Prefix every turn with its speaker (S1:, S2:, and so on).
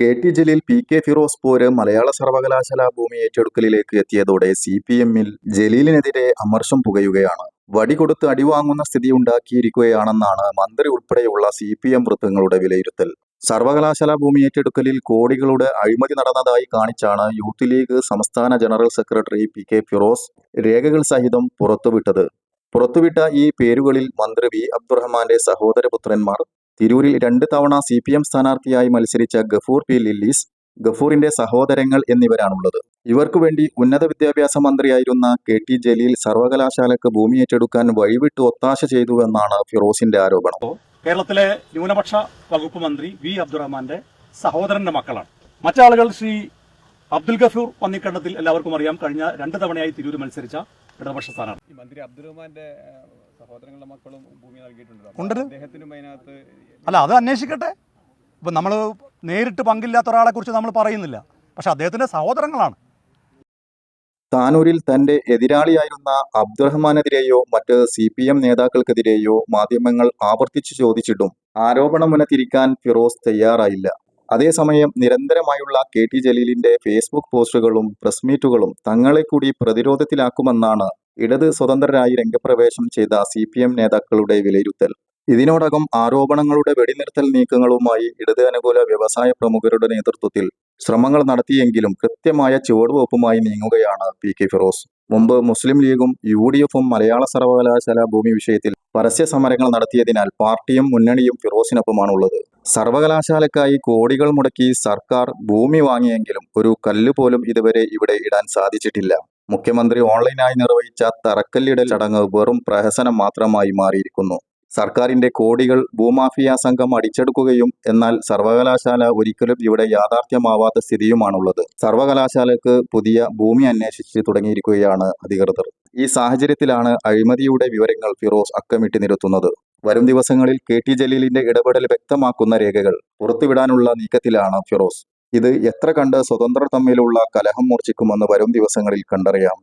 S1: K T Jaleel P K Firos പോര് മലയാള സർവകലാശാല ഭൂമി ഏറ്റെടുക്കലിലേക്ക് എത്തിയതോടെ സി പി എമ്മിൽ ജലീലിനെതിരെ അമർഷം പുകയുകയാണ്. വടി കൊടുത്ത് അടിവാങ്ങുന്ന സ്ഥിതി ഉണ്ടാക്കിയിരിക്കുകയാണെന്നാണ് മന്ത്രി ഉൾപ്പെടെയുള്ള സി പി എം വൃത്തങ്ങളുടെ വിലയിരുത്തൽ. സർവകലാശാല ഭൂമി ഏറ്റെടുക്കലിൽ കോടികളുടെ അഴിമതി നടന്നതായി കാണിച്ചാണ് യൂത്ത് ലീഗ് സംസ്ഥാന general secretary P K Firos രേഖകൾ സഹിതം പുറത്തുവിട്ടത്. പുറത്തുവിട്ട ഈ പേരുകളിൽ മന്ത്രി വി അബ്ദുറഹ്മാന്റെ സഹോദരപുത്രന്മാർ തിരൂരിൽ രണ്ട് തവണ സി പി എം സ്ഥാനാർത്ഥിയായി മത്സരിച്ച ഗഫൂർ പി ലില്ലീസ് ഗഫൂറിന്റെ സഹോദരങ്ങൾ എന്നിവരാണുള്ളത്. ഇവർക്കു വേണ്ടി ഉന്നത വിദ്യാഭ്യാസ മന്ത്രിയായിരുന്ന കെ ടി ജലീൽ സർവകലാശാലക്ക് ഭൂമി ഏറ്റെടുക്കാൻ വഴിവിട്ട് ഒത്താശ ചെയ്തു എന്നാണ് ഫിറോസിന്റെ ആരോപണം.
S2: കേരളത്തിലെ ന്യൂനപക്ഷ വകുപ്പ് മന്ത്രി വി അബ്ദുറഹ്മാന്റെ സഹോദരന്റെ മക്കളാണ്. മറ്റാളുകൾ ശ്രീ അബ്ദുൽ ഗഫൂർ പന്നിക്കണ്ടത്തിൽ എല്ലാവർക്കും അറിയാം. കഴിഞ്ഞ രണ്ട് തവണയായി തിരൂർ മത്സരിച്ച ഇടതുപക്ഷ സ്ഥാനാർത്ഥി.
S3: ഈ മന്ത്രി അബ്ദുറഹ്മാന്റെ സഹോദരങ്ങളുടെ മക്കളും ഭൂമി നൽകിയിട്ടുണ്ട്
S4: അല്ല അത് അന്വേഷിക്കട്ടെ. ഇപ്പം നമ്മൾ നേരിട്ട് പങ്കില്ലാത്ത ഒരാളെ കുറിച്ച് നമ്മൾ പറയുന്നില്ല. പക്ഷെ അദ്ദേഹത്തിന്റെ സഹോദരങ്ങളാണ്.
S1: താനൂരിൽ തന്റെ എതിരാളിയായിരുന്ന അബ്ദുറഹ്മാനെതിരെയോ മറ്റ് സി പി എം നേതാക്കൾക്കെതിരെയോ മാധ്യമങ്ങൾ ആവർത്തിച്ചു ചോദിച്ചിട്ടും ആരോപണമുനത്തിരിക്കാൻ ഫിറോസ് തയ്യാറായില്ല. അതേസമയം നിരന്തരമായുള്ള കെ ടി ജലീലിന്റെ ഫേസ്ബുക്ക് പോസ്റ്റുകളും പ്രസ് മീറ്റുകളും തങ്ങളെ കൂടി പ്രതിരോധത്തിലാക്കുമെന്നാണ് ഇടത് സ്വതന്ത്രരായി രംഗപ്രവേശം ചെയ്ത സി പി എം നേതാക്കളുടെ വിലയിരുത്തൽ. ഇതിനോടകം ആരോപണങ്ങളുടെ വെടിനിർത്തൽ നീക്കങ്ങളുമായി ഇടത് അനുകൂല വ്യവസായ പ്രമുഖരുടെ നേതൃത്വത്തിൽ ശ്രമങ്ങൾ നടത്തിയെങ്കിലും കൃത്യമായ ചുവടുവെപ്പുമായി നീങ്ങുകയാണ് പി കെ ഫിറോസ്. മുമ്പ് മുസ്ലിം ലീഗും യു ഡി എഫും മലയാള സർവകലാശാല ഭൂമി വിഷയത്തിൽ പരസ്യ സമരങ്ങൾ നടത്തിയതിനാൽ പാർട്ടിയും മുന്നണിയും ഫിറോസിനൊപ്പമാണുള്ളത്. സർവകലാശാലക്കായി കോടികൾ മുടക്കി സർക്കാർ ഭൂമി വാങ്ങിയെങ്കിലും ഒരു കല്ല് പോലും ഇതുവരെ ഇവിടെ ഇടാൻ സാധിച്ചിട്ടില്ല. മുഖ്യമന്ത്രി ഓൺലൈനായി നിർവഹിച്ച തറക്കല്ലിടൽ ചടങ്ങ് വെറും പ്രഹസനം മാത്രമായി മാറിയിരിക്കുന്നു. സർക്കാരിന്റെ കോടികൾ ഭൂമാഫിയ സംഘം അടിച്ചെടുക്കുകയും എന്നാൽ സർവകലാശാല ഒരിക്കലും ഇവിടെ യാഥാർത്ഥ്യമാവാത്ത സ്ഥിതിയുമാണുള്ളത്. സർവകലാശാലക്ക് പുതിയ ഭൂമി അന്വേഷിച്ച് തുടങ്ങിയിരിക്കുകയാണ് അധികൃതർ. ഈ സാഹചര്യത്തിലാണ് അഴിമതിയുടെ വിവരങ്ങൾ ഫിറോസ് അക്കമിട്ട് നിരത്തുന്നത്. വരും ദിവസങ്ങളിൽ കെ ടി ജലീലിന്റെ ഇടപെടൽ വ്യക്തമാക്കുന്ന രേഖകൾ പുറത്തുവിടാനുള്ള നീക്കത്തിലാണ് ഫിറോസ്. ഇത് എത്ര കണ്ട് സ്വതന്ത്രർ തമ്മിലുള്ള കലഹം മൂർച്ഛിക്കുമെന്ന് വരും ദിവസങ്ങളിൽ കണ്ടറിയാം.